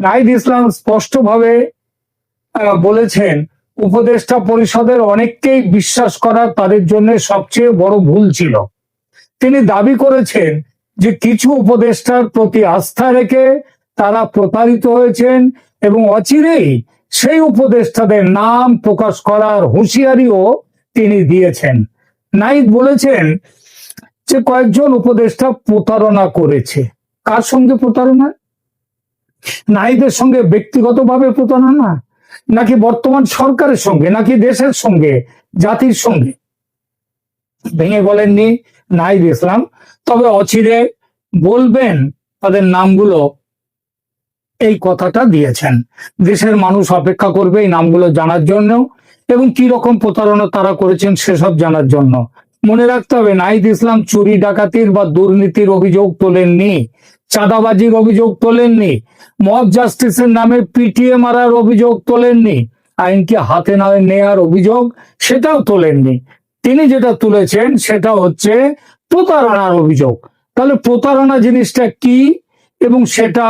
নাহিদ ইসলাম স্পষ্টভাবে বলেছেন, উপদেষ্টা পরিষদের অনেককেই বিশ্বাস করা তাদের জন্য সবচেয়ে বড় ভুল ছিল। তিনি দাবি করেছেন যে কিছু উপদেষ্টার প্রতি আস্থা রেখে তারা প্রতারিত হয়েছেন এবং অচিরেই সেই উপদেষ্টাদের নাম প্রকাশ করার হুঁশিয়ারিও তিনি দিয়েছেন। নাইক বলেছেন যে কয়েকজন উপদেষ্টা প্রতারণা করেছে। কার সঙ্গে প্রতারণা? নাইদের সঙ্গে ব্যক্তিগতভাবে প্রতারণা নাকি বর্তমান সরকারের সঙ্গে, নাকি দেশের সঙ্গে, জাতির সঙ্গে? ভেঙে বলেননি নাইদ ইসলাম। তবে অচিরে বলবেন, তাদের নামগুলো এই কথাটা দিয়েছেন। দেশের মানুষ অপেক্ষা করবে এই নামগুলো জানার জন্য, এবং কি রকম প্রতারণা তারা করেছেন সেসব জানার জন্য। মনে রাখতে হবে নাইদ ইসলাম চুরি ডাকাতির বা দুর্নীতির অভিযোগ তোলেননি। চাঁদাবাজির অভিযোগ তোলেননি। মব জাস্টিসের নামে পিটিএ মারার অভিযোগ তোলেননি। আইনকে হাতে না নেয়ার অভিযোগ সেটাও তোলেননি। তিনি যেটা তুলেছেন সেটা হচ্ছে প্রতারণার অভিযোগ। তাহলে প্রতারণা জিনিসটা কি? এবং সেটা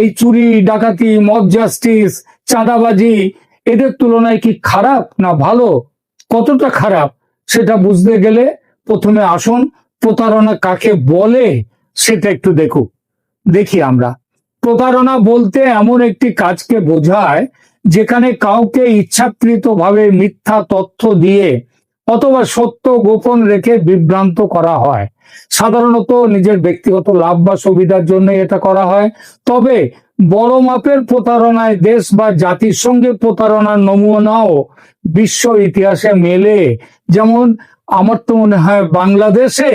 এই চুরি, ডাকাতি, মব জাস্টিস, চাঁদাবাজি, এদের তুলনায় কি খারাপ না ভালো? কতটা খারাপ? সেটা বুঝতে গেলে প্রথমে আসুন প্রতারণা কাকে বলে? সেটা একটু দেখুক দেখি আমরা। প্রতারণা বলতে এমন একটি কাজকে বোঝায় যেখানে কাউকে ইচ্ছাকৃতভাবে মিথ্যা তথ্য দিয়ে অথবা সত্য গোপন রেখে বিভ্রান্ত করা হয়। সাধারণত নিজের ব্যক্তিগত লাভ বা সুবিধার জন্য এটা করা হয়। তবে বড় মাপের প্রতারণায় দেশ বা জাতির সঙ্গে প্রতারণার নমুনাও বিশ্ব ইতিহাসে মেলে। যেমন, আমার তো মনে হয় বাংলাদেশে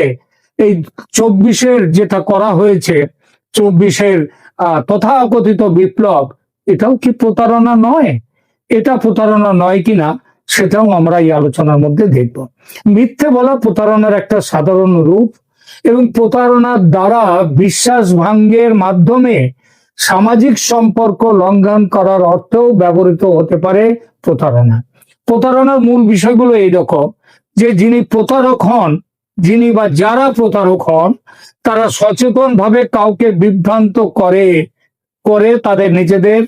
এই চব্বিশের যেটা করা হয়েছে, চব্বিশের তথাকথিত বিপ্লব, এটাও কি প্রতারণা নয়? এটা প্রতারণা নয় কিনা সেটাও আমরা এই আলোচনার মধ্যে দেখব। মিথ্যে বলা প্রতারণার একটা সাধারণ রূপ এবং প্রতারণার দ্বারা বিশ্বাস ভাঙ্গের মাধ্যমে সামাজিক সম্পর্ক লঙ্ঘন করার অর্থেও ব্যবহৃত হতে পারে প্রতারণা। প্রতারণার মূল বিষয়গুলো এইরকম যে যিনি প্রতারক হন যিনি বা যারা প্রতারক হন, তারা সচেতন ভাবে কাউকে বিভ্রান্ত করে করে তাদের নিজেদের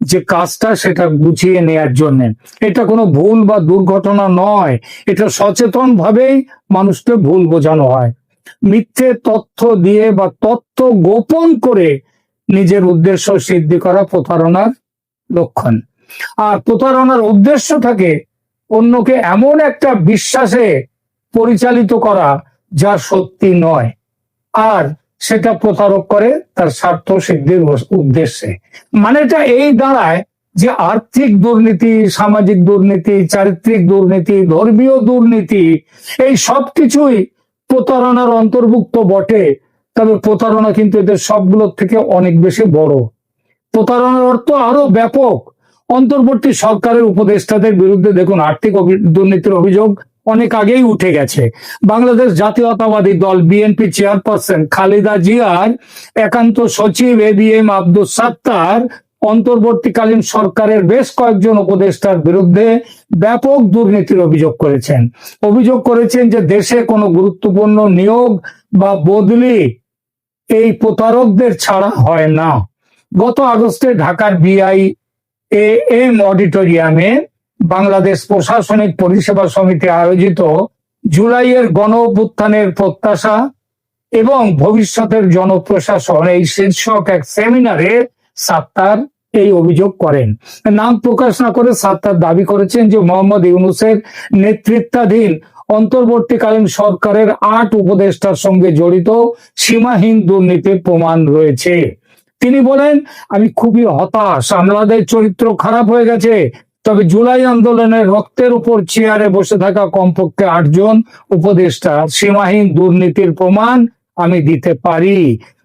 যে কাজটা সেটা গুছিয়ে নেয়ার জন্য। এটা কোনো ভুল বা দুর্ঘটনা নয়। এটা সচেতন ভাবেই মানুষকে ভুল বোঝানো হয়। মিথ্যে তথ্য দিয়ে বা তথ্য গোপন করে নিজের উদ্দেশ্য সিদ্ধি করা প্রতারণার লক্ষণ। আর প্রতারণার উদ্দেশ্য থাকে অন্যকে এমন একটা বিশ্বাসে পরিচালিত করা যা সত্যি নয়। আর সেটা প্রতারক করে তার স্বার্থ সিদ্ধির উদ্দেশ্যে। মানেটা এই দাঁড়ায় যে আর্থিক দুর্নীতি, সামাজিক দুর্নীতি, চারিত্রিক দুর্নীতি, ধর্মীয় দুর্নীতি, এই সব কিছুই প্রতারণার অন্তর্ভুক্ত বটে। তবে প্রতারণা কিন্তু এদের সবগুলোর থেকে অনেক বেশি বড়। প্রতারণার অর্থ আরও ব্যাপক। অন্তর্বর্তী সরকারের উপদেষ্টাদের বিরুদ্ধে দেখুন, আর্থিক দুর্নীতির অভিযোগ অনেক আগেই উঠে গেছে। বাংলাদেশ জাতীয়তাবাদী দল বিএনপি চেয়ারপারসন খালেদা জিয়ার একান্ত সচিব A B M Abdul Sattar অন্তর্বর্তীকালীন সরকারের বেশ কয়েকজন উপদেষ্টার বিরুদ্ধে ব্যাপক দুর্নীতির অভিযোগ করেছেন। অভিযোগ করেছেন যে দেশে কোনো গুরুত্বপূর্ণ নিয়োগ বা বদলি এই প্রতারকদের ছাড়া হয় না। গত আগস্টে ঢাকার বিআই এ এম অডিটোরিয়ামে বাংলাদেশ প্রশাসনিক পরিষেবা সমিতি আয়োজিত জুলাইয়ের গণ অভ্যুত্থানের প্রত্যাশা এবং ভবিষ্যতের জনপ্রশাসন এই শীর্ষক এক সেমিনারে সাত্তার এই অভিযোগ করেন। নাম প্রকাশ না করে সাত্তার দাবি করেছেন যে মোহাম্মদ ইউনুসের নেতৃত্বাধীন অন্তর্বর্তীকালীন সরকারের আট উপদেষ্টার সঙ্গে জড়িত সীমাহীন দুর্নীতির প্রমাণ রয়েছে। তিনি বলেন, আমি খুবই হতাশ। আমাদের চরিত্র খারাপ হয়ে গেছে। তবে জুলাই আন্দোলনের রক্তের উপর চেয়ারে বসে থাকা কমপক্ষে আটজন উপদেষ্টা সীমাহীন দুর্নীতির প্রমাণ আমি দিতে পারি।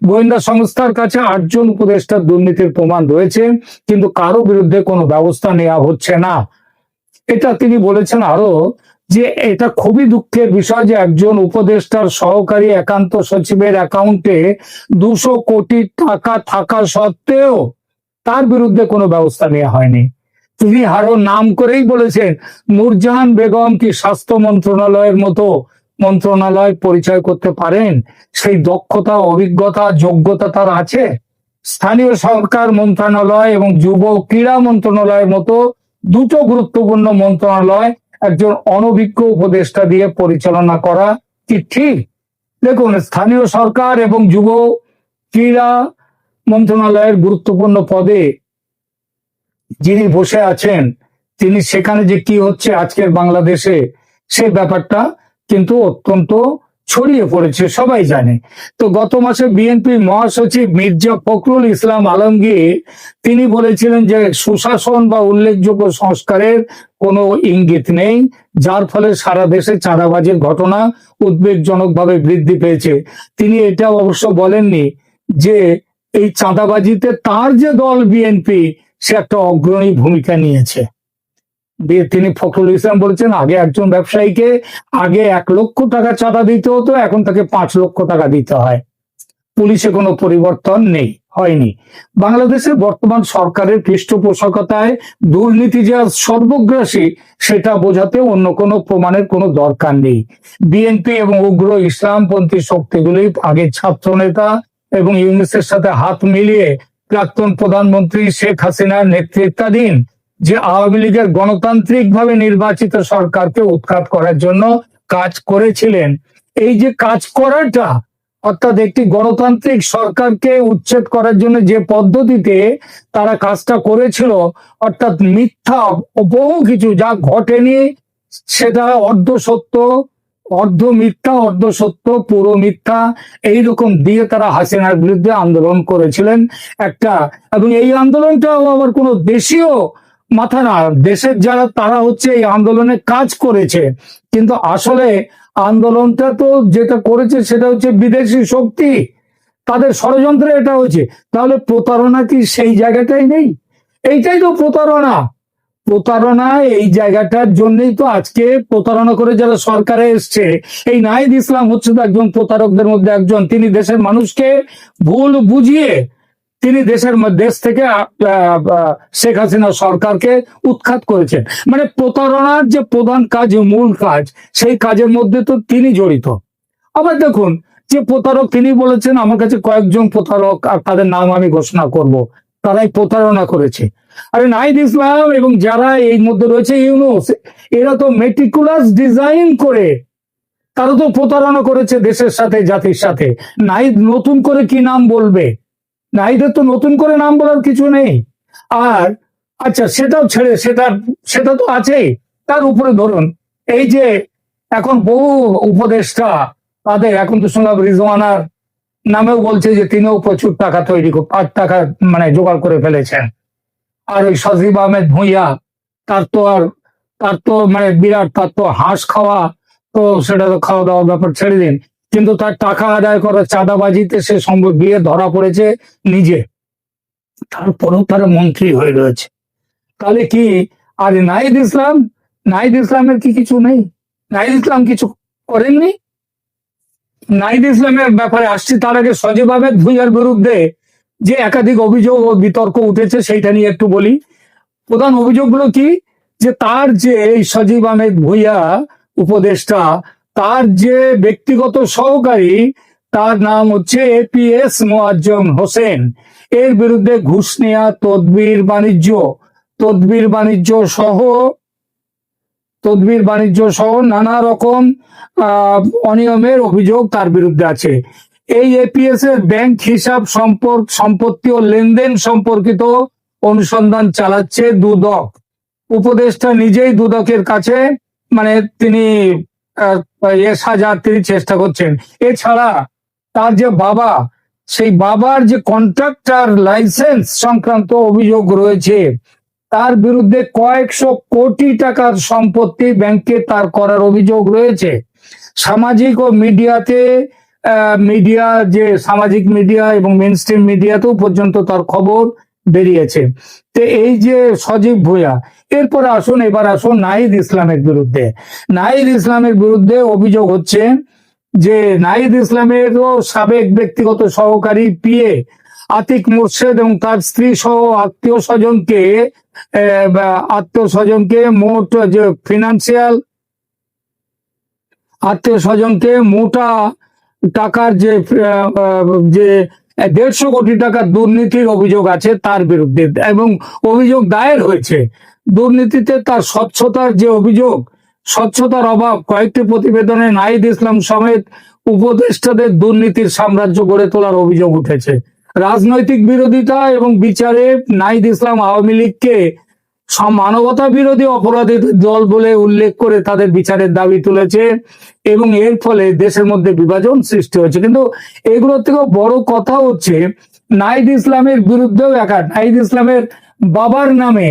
গোয়েন্দা সংস্থার কাছে আটজন উপদেষ্টার দুর্নীতির প্রমাণ রয়েছে, কিন্তু কারও বিরুদ্ধে কোনো ব্যবস্থা নেওয়া হচ্ছে না। এটা তিনি বলেছেন আরও যে এটা খুবই দুঃখের বিষয় যে একজন উপদেষ্টার সহকারী একান্ত সচিবের অ্যাকাউন্টে দুশো কোটি টাকা থাকা সত্ত্বেও তার বিরুদ্ধে কোনো ব্যবস্থা নেওয়া হয়নি। তিনি আরও নাম করেই বলেছেন, নূরজাহান বেগম কি স্বাস্থ্য মন্ত্রণালয়ের মতো মন্ত্রণালয় পরিচয় করতে পারেন? সেই দক্ষতা, অভিজ্ঞতা, যোগ্যতা তার আছে? স্থানীয় সরকার মন্ত্রণালয় এবং যুব ক্রীড়া মন্ত্রণালয়ের মতো দুটো গুরুত্বপূর্ণ মন্ত্রণালয় একজন অনভিজ্ঞ উপদেষ্টা দিয়ে পরিচালনা করা কি ঠিক? দেখুন, স্থানীয় সরকার এবং যুব ক্রীড়া মন্ত্রণালয়ের গুরুত্বপূর্ণ পদে যিনি বসে আছেন, তিনি সেখানে যে কি হচ্ছে আজকের বাংলাদেশে, সে ব্যাপারটা কিন্তু অত্যন্ত ছড়িয়ে পড়েছে, সবাই জানে। তো গত মাসে বিএনপি মহাসচিব মির্জা ফখরুল ইসলাম আলমগীর, তিনি বলেছিলেন যে সুশাসন বা উল্লেখযোগ্য সংস্কারের কোনো ইঙ্গিত নেই, যার ফলে সারা দেশে চাঁদাবাজির ঘটনা উদ্বেগজনকভাবে বৃদ্ধি পেয়েছে। তিনি এটা অবশ্য বলেননি যে এই চাঁদাবাজিতে তার যে দল বিএনপি সে একটা অগ্রণী ভূমিকা নিয়েছে। তিনি ফখরুল ইসলাম বলেছেন, আগে একজন ব্যবসায়ীকে আগে এক লক্ষ টাকা চাঁদা দিতে হতো, এখন তাকে পাঁচ লক্ষ টাকা দিতে হয়। পুলিশে কোনো পরিবর্তন নেই, হয়নি। বাংলাদেশের বর্তমান সরকারের পৃষ্ঠপোষকতায় দুর্নীতি যে সর্বগ্রাসী, সেটা বোঝাতে অন্য কোনো প্রমাণের কোনো দরকার নেই। বিএনপি এবং উগ্র ইসলামপন্থী শক্তিগুলি আগে ছাত্র নেতা এবং ইউনিসের সাথে হাত মিলিয়ে প্রাক্তন প্রধানমন্ত্রী শেখ হাসিনার নেতৃত্বাধীন যে আওয়ামী লীগের গণতান্ত্রিক ভাবে নির্বাচিত সরকারকে উৎখাত করার জন্য কাজ করেছিলেন। এই যে কাজ করাটা, অর্থাৎ একটি গণতান্ত্রিক সরকারকে উচ্ছেদ করার জন্য যে পদ্ধতিতে তারা কাজটা করেছিল, অর্থাৎ মিথ্যা বহু কিছু যা ঘটেনি, সেটা অর্ধ সত্য অর্ধ মিথ্যা, অর্ধ সত্য, পুরো মিথ্যা, এইরকম দিয়ে তারা হাসিনার বিরুদ্ধে আন্দোলন করেছিলেন। একটা, এবং এই আন্দোলনটাও আবার কোনো দেশীয় মাথা না, দেশের যারা, তারা হচ্ছে এই আন্দোলনে কাজ করেছে। কিন্তু আসলে আন্দোলনটা তো যেটা করেছে সেটা হচ্ছে বিদেশি শক্তি। তাদের ষড়যন্ত্রে এটা হয়েছে। তাহলে প্রতারণা কি সেই জায়গাটাই নেই? এইটাই তো প্রতারণা। প্রতারণা এই জায়গাটার জন্যই তো আজকে প্রতারণা করে যারা সরকারে এসছে। এই নাহিদ ইসলাম হচ্ছে তো একজন প্রতারকদের মধ্যে একজন। তিনি দেশের মানুষকে ভুল বুঝিয়ে তিনি দেশের দেশ থেকে শেখ হাসিনা সরকারকে উৎখাত করেছেন। মানে প্রতারণার যে প্রধান কাজ মূল কাজ, সেই কাজের মধ্যে তো তিনি জড়িত। আবার দেখুন, যে প্রতারক তিনি বলেছেন, আমার কাছে কয়েকজন প্রতারক, আর তাদের নাম আমি ঘোষণা করব। তারাই প্রতারণা করেছে। আরে নাহিদ ইসলাম এবং যারা এই মধ্যে রয়েছে ইউনুস, এরা তো মেটিকুলাস ডিজাইন করে, তারা তো প্রতারণা করেছে দেশের সাথে, জাতির সাথে। নাহিদ নতুন করে কি নাম বলবে? নাহিদের তো নতুন করে নাম বলার কিছু নেই। আর আচ্ছা সেটাও ছেড়ে, সেটা সেটা তো আছেই। তার উপরে ধরুন, এই যে এখন বহু উপদেষ্টা, তাদের এখন তো শুনলাম রিজওয়ানার নামেও বলছে যে তিনিও প্রচুর টাকা তৈরি আর টাকা মানে জোগাড় করে ফেলেছেন। আর ওই সজীব আহমেদ ভুঁইয়া, তার তো আর, তার তো মানে বিরাট, তার তো হাঁস খাওয়া, তো সেটা তো খাওয়া দাওয়ার ব্যাপার ছেড়ে দিন। কিন্তু তার টাকা আদায় করা চাঁদাবাজিতে সে সম্ভব গিয়ে ধরা পড়েছে নিজে। তারপরেও তারা মন্ত্রী হয়ে রয়েছে। তাহলে কি আর নাহিদ ইসলাম নাহিদ ইসলামের কি কিছু নেই? নাহিদ ইসলাম কিছু করেননি? নাহিদ ইসলামের ব্যাপারে আসছি তার আগে সজীব আহমেদ ভুঁইয়ার বিরুদ্ধে। যে একাধিক অভিযোগ ও বিতর্ক উঠেছে সেইটা নিয়ে একটু বলি। প্রধান অভিযোগগুলো কি? যে তার যে এই সজীব আহমেদ ভুঁইয়া উপদেষ্টা, তার যে ব্যক্তিগত সহকারী, তার নাম হচ্ছে এপিএস মোয়াজ্জম হোসেন। এর বিরুদ্ধে ঘুষ নেয়া, তদবির বাণিজ্য তদবির বাণিজ্য সহ, তদবির বাণিজ্য সহ নানা রকম অনিয়মের অভিযোগ তার বিরুদ্ধে আছে। এই এপিএস এর ব্যাংক হিসাব সম্পর্ক সম্পত্তি ও লেনদেন সম্পর্কিত অনুসন্ধান চালাচ্ছে দুদক। উপদেষ্টা নিজেই দুদকের কাছে মানে তিনি সাজার তিনি চেষ্টা করছেন। এছাড়া তার যে বাবা, সেই বাবার যে কন্ট্রাক্টর লাইসেন্স সংক্রান্ত অভিযোগ রয়েছে, তার বিরুদ্ধে কয়েকশো কোটি টাকার সম্পত্তি ব্যাংকে তার করার অভিযোগ রয়েছে। সামাজিক ও মিডিয়াতে মিডিয়া যে সামাজিক মিডিয়া এবং মেন স্ট্রিম মিডিয়াতেও পর্যন্ত তার খবর বেরিয়েছে। তো এই যে সজীব ভূয়া এরপর আসুন, এবার আসুন নাহিদ ইসলামের বিরুদ্ধে। নাহিদ ইসলামের বিরুদ্ধে অভিযোগ হচ্ছে যে নাহিদ ইসলামেরও সাবেক ব্যক্তিগত সহকারী পিএ আতিক মুর্শেদ এবং তার স্ত্রী সহ আত্মীয় স্বজনকে আত্মীয় স্বজনকে মোট যে ফিনান্সিয়াল আত্মীয় স্বজনকে মোটা টাকার যে যে দেড়শো কোটি টাকার দুর্নীতির অভিযোগ আছে তার বিরুদ্ধে। এবং অভিযোগ দায়ের হয়েছে। দুর্নীতিতে তার স্বচ্ছতার যে অভিযোগ, স্বচ্ছতার অভাব, কয়েকটি প্রতিবেদনে নাহিদ ইসলাম সমেত উপদেষ্টাদের দুর্নীতির সাম্রাজ্য গড়ে তোলার অভিযোগ উঠেছে। রাজনৈতিক বিরোধিতা এবং বিচারে নাহিদ ইসলাম আওয়ামী লীগকে মানবতা বিরোধী অপরাধী দল বলে উল্লেখ করে তাদের বিচারের দাবি তুলেছে এবং এর ফলে দেশের মধ্যে বিভাজন সৃষ্টি হয়েছে। কিন্তু এগুলোর থেকেও বড় কথা হচ্ছে নাইদ ইসলামের বিরুদ্ধেও একা নাইদ ইসলামের বাবার নামে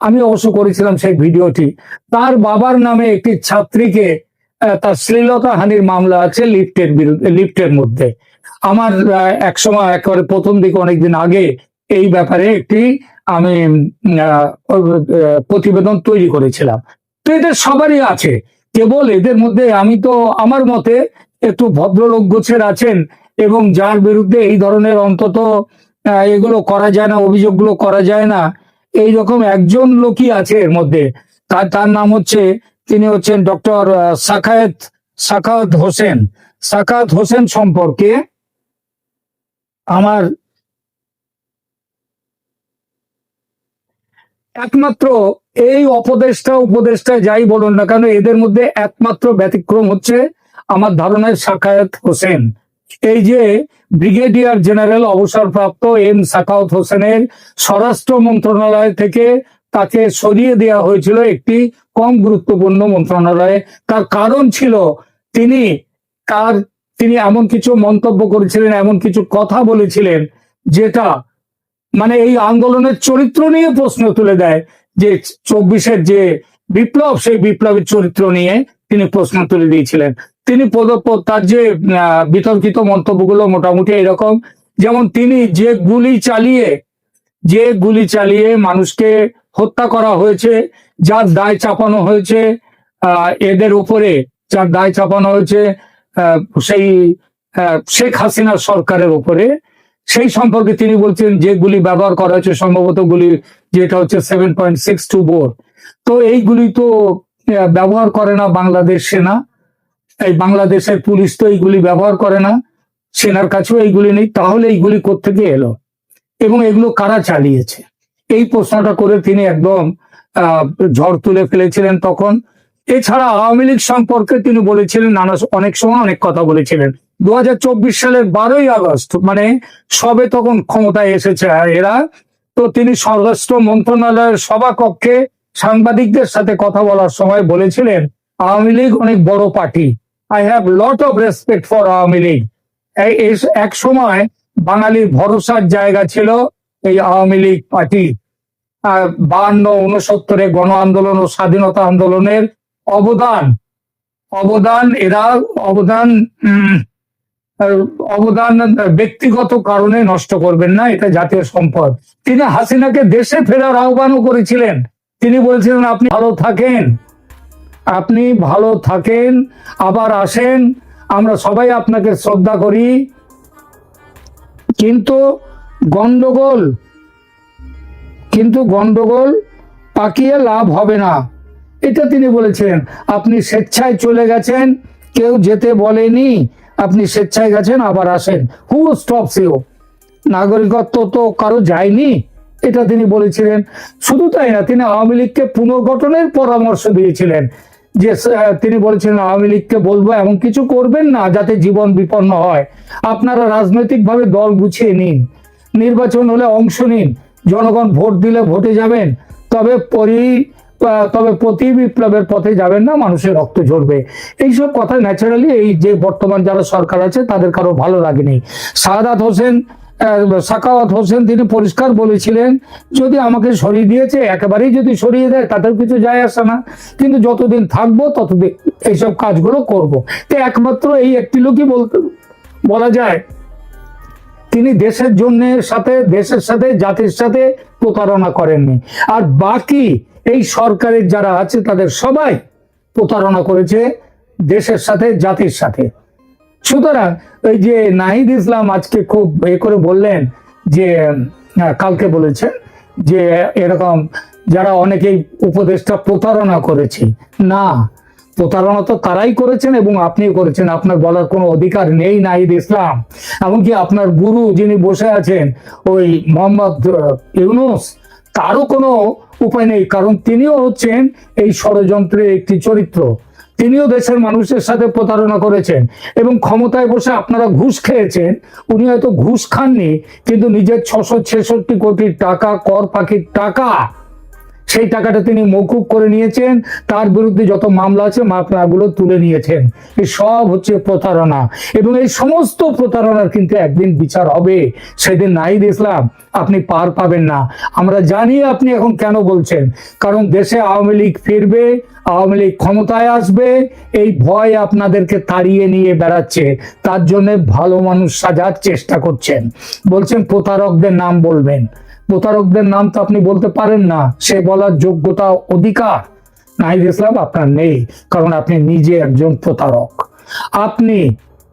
আমি অবশ্য করেছিলাম সেই ভিডিওটি তার বাবার নামে একটি ছাত্রীকে তার শ্লীলতা হানির মামলা আছে লিফটের বিরুদ্ধে লিফটের মধ্যে। আমার আহ, এক সময় একেবারে প্রথম দিকে অনেকদিন আগে এই ব্যাপারে একটি আমি প্রতিবেদন তৈরি করেছিলাম। তো এদের সবারই আছে। কেবল এদের মধ্যে আমি তো আমার মতে একটু ভদ্রলোক গোছের আছেন এবং যার বিরুদ্ধে এই ধরনের অন্তত এগুলো করা যায় না, অভিযোগগুলো করা যায় না, এই রকম একজন লোকই আছে এর মধ্যে। তার তার নাম হচ্ছে, তিনি হচ্ছেন ডক্টর সাখায়েত, সাখাওয়াত হোসেন। সাখাওয়াত হোসেন সম্পর্কে আমার একমাত্র এই অপদেষ্টা, উপদেষ্টা যাই বলুন না কেন, এদের মধ্যে একমাত্র ব্যতিক্রম হচ্ছে আমার ধারণায় সাখায়াত হোসেন। এই যে ব্রিগেডিয়ার জেনারেল অবসরপ্রাপ্ত এম সাখাওয়াত হোসেনের স্বরাষ্ট্র মন্ত্রণালয় থেকে তাকে সরিয়ে দেওয়া হয়েছিল একটি কম গুরুত্বপূর্ণ মন্ত্রণালয়ে। তার কারণ ছিল তিনি তার, তিনি এমন কিছু মন্তব্য করেছিলেন, এমন কিছু কথা বলেছিলেন, যেটা মানে এই আন্দোলনের চরিত্র নিয়ে প্রশ্ন তুলে দেয় যে চব্বিশের যে বিপ্লব, সেই বিপ্লবের চরিত্র নিয়ে তিনি প্রশ্ন তুলে দিয়েছিলেন। তিনি পদ- পদ- তার যে বিতর্কিত মন্তব্যগুলো মোটামুটি এরকম, যেমন তিনি যে গুলি চালিয়ে, যে গুলি চালিয়ে মানুষকে হত্যা করা হয়েছে, যার দায় চাপানো হয়েছে এদের উপরে, যার দায় চাপানো হয়েছে সেই শেখ হাসিনা সরকারের উপরে সেই সম্পর্কে তিনি বলছেন যে গুলি ব্যবহার করা হয়েছে সম্ভবত গুলি যেটা হচ্ছে seven point six two bore. তো এইগুলি তো ব্যবহার করে না বাংলাদেশ সেনা। এই বাংলাদেশের পুলিশ তো এইগুলি ব্যবহার করে না। সেনার কাছেও এইগুলি নেই। তাহলে এইগুলি কোত্থেকে এলো? এবং এগুলো কারা চালিয়েছে? এই প্রশ্নটা করে তিনি একদম ঝড় তুলে ফেলেছিলেন তখন। এছাড়া আওয়ামী লীগ সম্পর্কে তিনি বলেছিলেন, নানা অনেক সময় অনেক কথা বলেছিলেন। দু হাজার চব্বিশ সালের বারোই আগস্ট মানে সবে তখন ক্ষমতায় এসেছে আর এরা, তো তিনি স্বরাষ্ট্র মন্ত্রণালয়ের সভাকক্ষে সাংবাদিকদের সাথে কথা বলার সময় বলেছিলেন, আওয়ামী লীগ অনেক বড় party. I have lot of respect for Awami League. এক সময় বাঙালির ভরসার জায়গা ছিল এই আওয়ামী লীগ পার্টি। বাহান্ন উনসত্তরে গণ আন্দোলন ও স্বাধীনতা আন্দোলনের অবদান অবদান এরা, অবদান অবদান ব্যক্তিগত কারণে নষ্ট করবেন না, এটা জাতীয় সম্পদ। তিনি হাসিনাকে দেশে ফেরার আহ্বানও করেছিলেন। তিনি বলেছিলেন, আপনি ভালো থাকেন, আপনি ভালো থাকেন, আবার আসেন, আমরা সবাই আপনাকে শ্রদ্ধা করি। কিন্তু গন্ডগোল কিন্তু গন্ডগোল পাকিয়ে লাভ হবে না। এটা তিনি বলেছিলেন, আপনি স্বেচ্ছায় চলে গেছেন, কেউ যেতে বলেনি আপনি স্বেচ্ছায় গেছেন, আবার আসেন। হু স্টপস ইউ নাগরিকত্ব তো কারও যায়নি, এটা তিনি বলেছিলেন। শুধু তাই না, তিনি আওয়ামী লীগকে পুনর্গঠনের পরামর্শ দিয়েছিলেন যে তিনি বলেছিলেন, আওয়ামী লীগকে বলব, এমন কিছু করবেন না যাতে জীবন বিপন্ন হয়। আপনারা রাজনৈতিকভাবে দল গুছিয়ে নিন। নির্বাচন হলে অংশ নিন। জনগণ ভোট দিলে ভোটে যাবেন। তবে পরি তবে প্রতি বিপ্লবের পথে যাবেন না, মানুষের রক্ত ঝরবে। এইসব কথা ন্যাচারালি এই যে বর্তমান যারা সরকার আছে, তাদের কারও ভালো লাগেনি সাদাত হোসেন সাকাওয়াত হোসেন তিনি পরিষ্কার বলেছিলেন, যদি আমাকে সরিয়ে দিয়েছে, একেবারেই যদি সরিয়ে দেয় তাদের কিছু যায় আসে না। কিন্তু যতদিন থাকব, ততদিন এইসব কাজগুলো করব। তো একমাত্র এই একটি লোকই বলতে বলা যায়, তিনি দেশের জন্য সাথে, দেশের সাথে, জাতির সাথে প্রতারণা করেননি। আর বাকি এই সরকারের যারা আছে, তাদের সবাই প্রতারণা করেছে দেশের সাথে, জাতির সাথে। সুতরাং ওই যে নাহিদ ইসলাম আজকে খুব এ করে বললেন যে কালকে বলেছেন যে, এরকম যারা অনেকেই উপদেশটা প্রতারণা করেছে। না, প্রতারণা তো তারাই করেছেন এবং আপনিও করেছেন, আপনার বলার কোনো অধিকার নেই নাহিদ ইসলাম। এমনকি আপনার গুরু যিনি বসে আছেন, ওই মোহাম্মদ ইউনুস, তারও কোনো উপায় নেই, কারণ তিনিও হচ্ছেন এই ষড়যন্ত্রের একটি চরিত্র। তিনিও দেশের মানুষের সাথে প্রতারণা করেছেন এবং ক্ষমতায় বসে আপনারা ঘুষ খেয়েছেন। উনি হয়তো ঘুষ খাননি, কিন্তু নিজের ছশো ছেষট্টি কোটি টাকা, কর পাখির টাকা সেই টাকাটা তিনি মৌকুব করে নিয়েছেন। তার বিরুদ্ধে যত মামলা আছে, মামলাগুলো তুলে নিয়েছেন। এই সব হচ্ছে প্রতারণা। এবং এই সমস্ত প্রতারণার কিন্তু একদিন বিচার হবে। সেদিন নাহিদ ইসলাম, আপনি পার পাবেন না। আমরা জানি আপনি এখন কেন বলছেন। কারণ দেশে আওয়ামী লীগ ফিরবে, আওয়ামী লীগ ক্ষমতায় আসবে, এই ভয় আপনাদেরকে তাড়িয়ে নিয়ে বেড়াচ্ছে। তার জন্য ভালো মানুষ সাজার চেষ্টা করছেন। বলছেন, প্রতারকদের নাম বলবেন। প্রতারকদের নাম তো আপনি বলতে পারেন না। সে বলার যোগ্যতা অধিকার। নাহিদ ইসলাম আপনার নেই, কারণ আপনি নিজে একজন প্রতারক। আপনি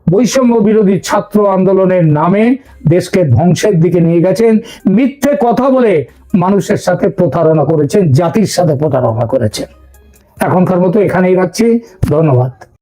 বৈষম্য বিরোধী ছাত্র আন্দোলনের নামে দেশকে ধ্বংসের দিকে নিয়ে গেছেন, মিথ্যে কথা বলে মানুষের সাথে প্রতারণা করেছেন, জাতির সাথে প্রতারণা করেছেন। এখনকার মতো এখানেই রাখছি। ধন্যবাদ।